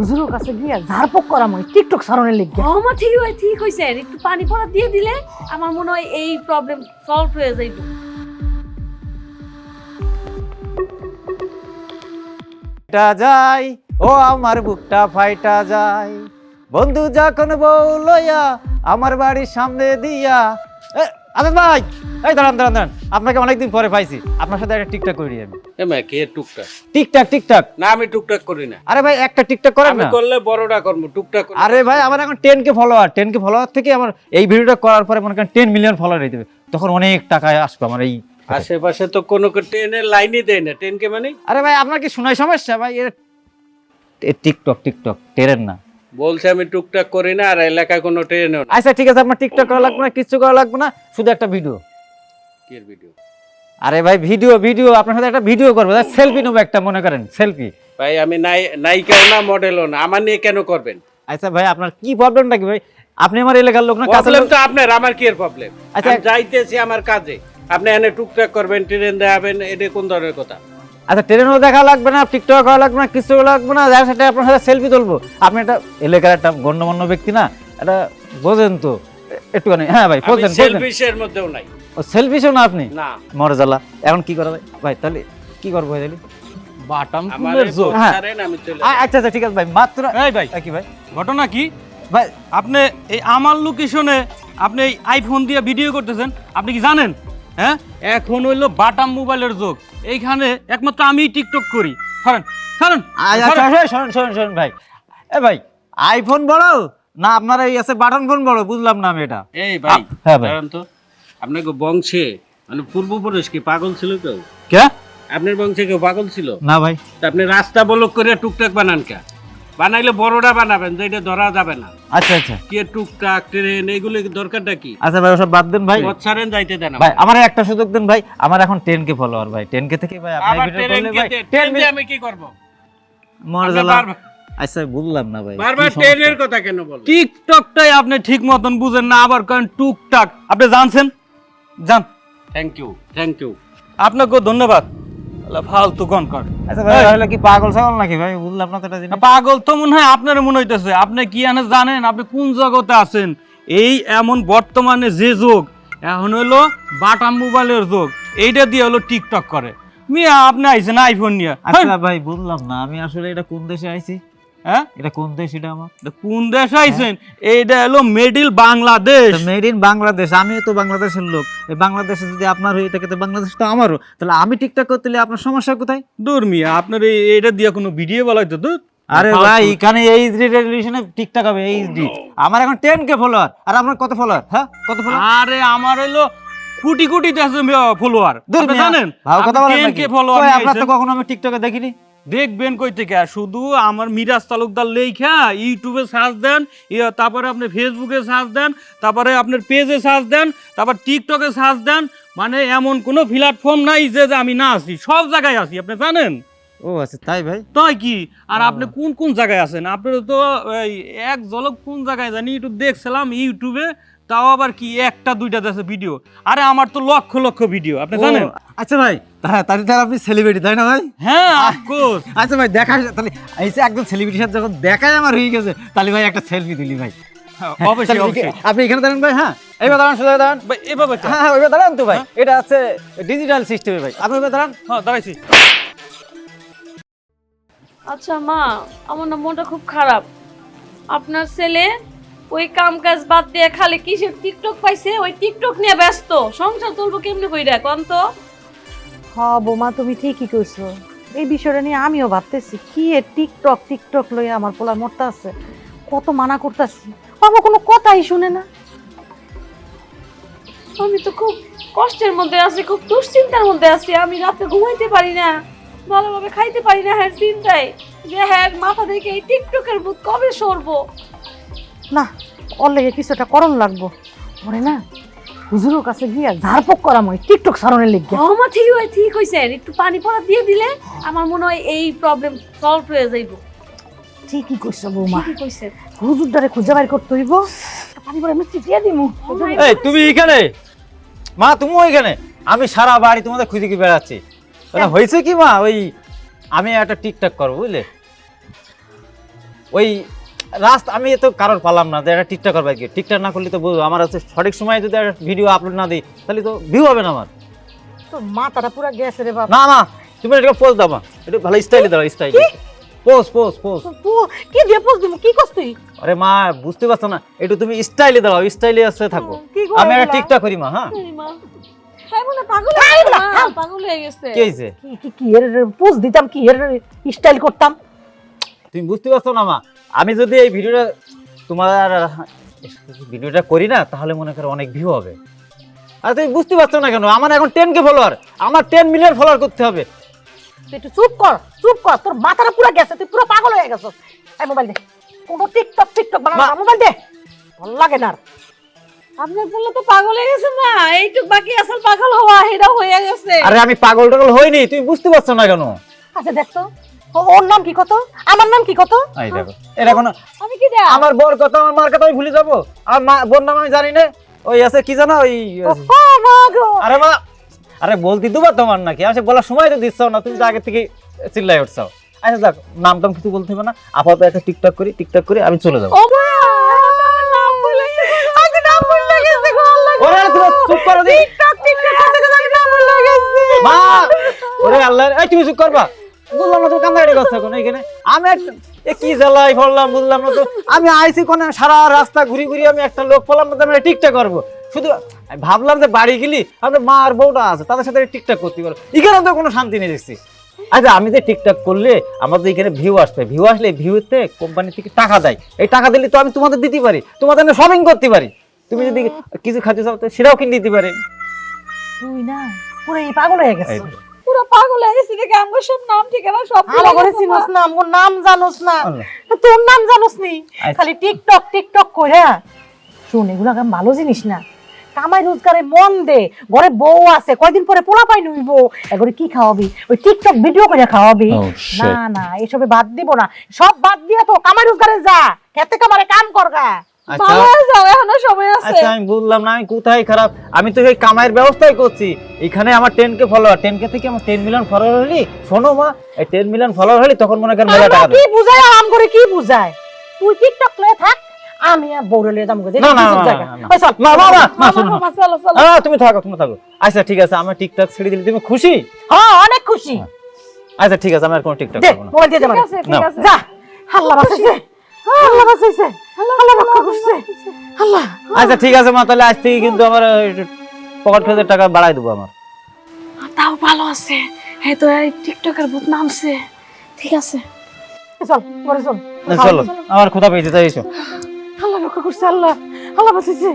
হুজুরের কাছে গিয়া ঝাড়পোক করা মই টিকটক সারণের লিগে। আমার ঠিক হয় ঠিক হয়েছে একটু পানি পড়া দিয়ে দিলে আমার মনে হয় এই প্রবলেম সলভ হয়ে যাইব। ফাইটা যায় ও আমার বুকটা ফাইটা যায়। বন্ধু যখন বউ লইয়া আমার বাড়ির সামনে দিয়া আজাদ ভাই এই দাঁড়ান দাঁড়ান দাঁড়ান। আপনাকে অনেকদিন পরে পাইছি। আপনার সাথে একটা টিকটক করি আমি। এ মা কে টুকটাক? TikTok TikTok? না আমি টুকটাক করি না। আরে ভাই একটা টিকটক করেন আমি না। করলে বড়টা করব টুকটাক করি আরে ভাই আমার এখন ten K follower ten K follower থেকে আমার এই ভিডিওটা করার পরে মনে করেন টেন মিলিয়ন ফলোয়ার হয়ে যাবে তখন অনেক টাকায় আসবে আমার এই আশেপাশে তো কোনো ট্রেনের লাইনই দেয় না। ট্রেন কে মানে? আরে ভাই আপনার কি শোনায় সমস্যা? ভাই এ এ টিকটক টিকটক টেরেন না। বলছে আমি টুকটাক করি না আর এলাকায় কোনো ট্রেনও না। আচ্ছা ঠিক আছে আপনার টিকটক করা লাগবে না কিচ্ছু করা লাগবে না শুধু একটা ভিডিও কি ভিডিও আরে ভাই ভিডিও ভিডিও আপনার সাথে একটা ভিডিও করব। সেলফি নেব একটা মনে করেন সেলফি ভাই আমি নাই নায়িকাও না মডেলও না। আমার নিয়ে কেন করবেন? আচ্ছা ভাই আপনার কি প্রবলেমটা কি ভাই? আপনি আমার এলাকার লোক না প্রবলেম তো আপনার আমার কি এর প্রবলেম আচ্ছা। যাইতেছি আমার কাজে। আপনি এনে টুকটাক করবেন ট্রেন দেখাবেন এটা কোন ধরনের কথা? আচ্ছা ট্রেনেও দেখা লাগবে না টিকটক করা লাগবে না কিছু লাগবে না যার সাথে আপনার সাথে সেলফি তুলবো। আপনি একটা এলাকার একটা গণ্যমান্য ব্যক্তি না এটা বোঝেন তো। একটুখানি হ্যাঁ ভাই বোঝেন বোঝেন সেলফিশের মধ্যেও নাই। ও সেলফিশও না আপনি? না। মরে জ্বালা। এখন কি করা যায় ভাই তাহলে কি করব ভাই তাহলে? বাটাম ফুলের জোর। হ্যাঁ। আচ্ছা আচ্ছা ঠিক আছে ভাই মাত্র এই ভাই কি ভাই। ঘটনা কি? ভাই আপনি এই আমার লোকেশনে আপনি এই আইফোন দিয়ে ভিডিও করতেছেন আপনি কি জানেন? হ্যাঁ? এখন হইল বাটাম মোবাইলের যুগ। এইখানে একমাত্র আমি টিকটক করি। সরেন সরেন শোনেন শোনেন শোনেন ভাই। এ ভাই আইফোন বড়? না আপনার এই আছে বাটন ফোন বড়? বুঝলাম না আমি এটা। এই ভাই হ্যাঁ ভাই। দাঁড়ান তো। আপনাকে বংশে মানে পূর্বপুরুষ কি পাগল ছিল কেউ? কে? আপনার বংশে কেউ পাগল ছিল? না ভাই। তা আপনি রাস্তা বলক করে টুকটাক বানান কে? বানাইলে বড়টা বানাবেন যে এটা ধরা যাবে না। আচ্ছা আচ্ছা। কি টুকটাক ট্রেন এইগুলো দরকারটা কি? আচ্ছা ভাই ওসব বাদ দেন ভাই। ছাড়েন যাইতে দেন ভাই আমার একটা সুযোগ দেন ভাই আমার এখন টেন কে ফলোয়ার ভাই টেন কে থেকে ভাই আপনি ভিডিও করলে ভাই কে টেন ট্রেন দিয়ে আমি কি করব? মরে আপনি আচ্ছা বুঝলাম না ভাই বারবার? ট্রেনের কথা কেন বল টিকটকটাই আপনি ঠিক মতন বুঝেন না আবার করেন টুকটাক। আপনি জানছেন? জান থ্যাংক ইউ থ্যাংক ইউ আপনাকেও ধন্যবাদ। ফালতু আচ্ছা ভাই তাহলে কি পাগল ছাগল নাকি ভাই? বুঝলাম না তো এটা জিনিস। পাগল তো মনে হয় আপনার মনে হইতেছে। আপনি কি আনে জানেন? আপনি কোন জগতে আছেন? এই এমন বর্তমানে যে যুগ এখন হলো মোবাইলের যুগ। এইটা দিয়ে হলো টিকটক করে। মিয়া আপনি আইছেন আইফোন নিয়ে। আচ্ছা ভাই বুঝলাম না। আমি আসলে এটা কোন দেশে আইছি? হ্যাঁ? এটা কোন দেশ এটা আমার? কোন দেশ আইছেন? এইটা হলো middle Bangladesh. Made in Bangladesh আমিও তো বাংলাদেশের লোক। এই বাংলাদেশে যদি আপনার হয়ে থাকে তো বাংলাদেশ তো আমারও। তাহলে আমি টিকটক করতে আপনার সমস্যা কোথায়? দূর মিয়া আপনার এই- এইটা দিয়ে কোনো ভিডিও বলা হইতো দূর? আরে ভাই এখানে এইচডি রেজলিউশনে টিকটক হবে এইচডি আমার এখন টেন কে ফলোয়ার আর আপনার কত ফলোয়ার হ্যাঁ কত ফলোয়ার আরে আমার হইল কোটি কোটি ফলোয়ার জানেন? ভালো কথা বলেন কে ফলোয়ার আপনার তো কখনো আমি টিকটকে দেখিনি? দেখবেন কই থেকে? শুধু আমার মিরাজ তালুকদার লেখা ইউটিউবে সার্চ দেন তারপরে আপনি ফেসবুকে সার্চ দেন তারপরে আপনার পেজে সার্চ দেন তারপর টিকটকে সার্চ দেন মানে এমন কোনো প্ল্যাটফর্ম নাই যে আমি না আছি সব জায়গায় আছি আপনি জানেন? ও আচ্ছা তাই ভাই? তাই কি? আর আপনি কোন কোন জায়গায় আছেন? আপনার তো এক ঝলক কোন জায়গায় জানি একটু দেখছিলাম ইউটিউবে তাও আবার কি একটা দুইটা দেশে ভিডিও আরে আমার তো লক্ষ লক্ষ ভিডিও আপনি জানেন? আচ্ছা ভাই তা- তাহলে তাহলে আপনি সেলিব্রিটি তাই না ভাই? হ্যাঁ অফকোর্স আচ্ছা ভাই দেখা তাহলে এই যে একদম সেলিব্রিটির সাথে যখন দেখাই আমার হয়ে গেছে তাহলে ভাই একটা সেলফি তুলি ভাই। অবশ্যই অবশ্যই। আপনি এখানে দাঁড়ান ভাই হ্যাঁ? এইবার দাঁড়ান সোজা দাঁড়ান। ভাই, এভাবে হ্যাঁ হ্যাঁ দাঁড়ান তো ভাই। এটা আছে ডিজিটাল সিস্টেমে ভাই। আপনি দাঁড়ান। হ্যাঁ দাঁড়াইছি। আচ্ছা মা আমার না মনটা খুব খারাপ। আপনার ছেলে ওই কাম কাজ বাদ দিয়ে খালি কিসের টিকটক পাইছে? ওই টিকটক নিয়ে ব্যস্ত। সংসার চলবো কেমনে কইরা কোন তো? হ বৌমা তুমি ঠিকই কইছো। এই বিষয়টা নিয়ে আমিও ভাবতেছি কি এ টিকটক টিকটক লইয়া আমার পোলার মরতে আছে? কত মানা করতেছি। আমার কোনো কথাই শুনে না। আমি তো খুব কষ্টের মধ্যে আছি খুব দুশ্চিন্তার মধ্যে আছি। আমি রাতে ঘুমাইতে পারি না ভালোভাবে খাইতে পারি না হ্যাঁ চিন্তায়। যে হ্যাঁ মাথা থেকে এই টিকটকের ভূত কবে সরবো? না ওর লেগে কিছু একটা করণ লাগবো। মরে না হুজুরের কাছে গিয়া ঝাড়পোক করা মই টিকটক সারণের লিগে আমার ঠিক হয় ঠিক হয়েছে একটু পানি পড়া দিয়ে দিলে আমার মনে হয় এই প্রবলেম সলভ হয়ে যাইব। ঠিকই কইছো বৌমা। ঠিকই কইছে। হুজুরটারে খুঁজে বাইর করতে হইব। পানি পড়া মিষ্টি দিয়ে দিমু। এই তুমি এখানে? মা তুমিও এখানে? আমি সারা বাড়ি তোমাদের খুঁজে কি বেড়াচ্ছি। তাহলে হয়েছে কি মা? ওই আমি একটা টিকটক করব বুঝলে? ওই রাস্তা আমি তো কারোর পালাম না যে একটা টিকটক করবে কি টিকটক না করলে তো বুঝব আমার হচ্ছে সঠিক সময়ে যদি ভিডিও আপলোড না দিই তাহলে তো ভিউ হবে না আমার। তোর মাথাটা পুরো গেছে রে বাবা না না তুমি এটা পোজ দাও মা। একটু ভালো স্টাইলে দাও স্টাইল পোজ পোজ পোজ তুই কি দিয়ে পোজ দিমু কি করছ তুই? আরে মা বুঝতে পারছ না একটু তুমি স্টাইলে দাও স্টাইলে আসতে থাকো। আমি এগুলা? টিকটক করি মা হ্যাঁ। মা। পাগল গেছে, মা, পাগল গেছে। কি হয়েছে? কি কি কি এর পোজ দিতাম কি এর স্টাইল করতাম? তুমি বুঝতে পারছ না মা আমি যদি এই ভিডিওটা তোমার ভিডিওটা করি না তাহলে মনে করো অনেক ভিউ হবে। আর তুমি বুঝতে পারছ না কেন? আমার এখন টেন কে ফলোয়ার আমার টেন মিলিয়ন ফলোয়ার করতে হবে। তুই একটু চুপ কর চুপ কর তোর মাথাটা পুরো গেছে তুই পুরো পাগল হয়ে গেছিস। এই মোবাইল দে কোনো টিকটক টিকটক বানা মোবাইল দে ভালো লাগে না আপনার বললে তো পাগল হয়ে গেছে মা এইটুক বাকি আসল পাগল হওয়া এটা হয়ে গেছে। আরে আমি পাগল টাগল হইনি তুমি বুঝতে পারছ না কেন? আচ্ছা দেখ ওর নাম কি কত? আমার নাম কি কত? এই দেখো এটা কোনো আমি কি দেয়া আমার বর কথা আমার মার কথা আমি ভুলে যাব। আর মা বোন নাম আমি জানি না। ওই আছে কি জানো? ওই আরে মা আরে বলতে দুবার তোমার নাকি। আমি বলার সময় তো দিচ্ছ না তুমি তো আগে থেকে চিল্লাই উঠছো। আচ্ছা যাক নাম টাম কিছু বলতে হবে না। আপাতত একটা টিকটক করি টিকটক করে আমি চলে যাব। চুপ করো দি। টিকটক টিকটক করতে করতে নাম ভুলে গেছে। মা ওরে আল্লাহ এই তুমি চুপ করবা। বুঝলাম না তো করছ এখন? এইখানে আমি এ কি জ্বালাই বুঝলাম না তো। আমি আইছি কোনে সারা রাস্তা ঘুরি ঘুরি আমি একটা লোক পেলাম না তো আমি টিকটক করব। শুধু ভাবলাম যে বাড়ি গেলি আমাদের মা আর বউটা আছে তাদের সাথে টিকটক করতে পারো এখানে তো কোনো শান্তি নেই দেখছি। আচ্ছা আমি যে টিকটক করলে আমাদের এখানে ভিউ আসবে। ভিউ আসলে ভিউতে কোম্পানি থেকে টাকা দেয়। এই টাকা দিলে তো আমি তোমাদের দিতে পারি। তোমাদের শপিং করতে পারি। তুমি যদি কিছু খাতে চাও তো সেটাও কিনে দিতে পারি। তুই না পুরো পাগল হয়ে গেছে পুরো পাগল হয়ে গেছে দেখে আমার সব নাম ঠিকানা সব করে চিনোস না আমার নাম জানোস না। তোর নাম জানোস নি। আচ্ছা। খালি টিকটক টিকটক করে শুন এগুলো ভালো জিনিস না। কামাই রোজগারে মন দে ঘরে বউ আছে কয়দিন পরে পোলা পাই নইব। এগুলো কি খাওয়াবি? ওই টিকটক ভিডিও করে খাওয়াবি। না না এসবে বাদ দিব না। সব বাদ দিয়া তো কামাই রোজগারে যা। খেতে কামারে কাম করগা। আচ্ছা। হয়ে আচ্ছা আমি বললাম না আমি কোথায় খারাপ? আমি তো এই কামাইয়ের ব্যবস্থাই করছি। এখানে আমার ten K follower ten K থেকে আমার টেন মিলিয়ন ফলোয়ার হলি শোনো মা এই টেন মিলিয়ন ফলোয়ার হলি তখন মনে করেন মেলা টাকা কি বুঝায় আম করে কি বুঝায়? তুই টিকটক লয়ে থাক আমি আর বউরে লয়ে যাব না, না, না, না, না। মা মা মা মা শোনো মা, চলো চলো। আহ, তুমি থাকো তুমি থাকো। আচ্ছা ঠিক আছে আমার টিকটক ছেড়ে দিলে তুমি খুশি? হ্যাঁ অনেক খুশি। আচ্ছা ঠিক আছে আমি আর কোনো টিকটক দে না। মোবাইল দিয়ে দে ঠিক আমারে। যা আল্লাহ বাঁচাইছে আল্লাহ বাঁচাইছে আল্লাহ রক্ষা করছে আল্লাহ। আচ্ছা ঠিক আছে মা তাহলে আজ থেকে কিন্তু আমার পকেট খরচের টাকা বাড়াই দেবো আমার। তাও ভালো আছে। হ্যাঁ তো এই টিকটকের ভূত নামছে। ঠিক আছে। চল ঘরে চল। চলো। আমার ক্ষুধা পেয়েছে তাই এসো। আল্লাহ রক্ষা করছে আল্লাহ। আল্লাহ বাঁচাইছে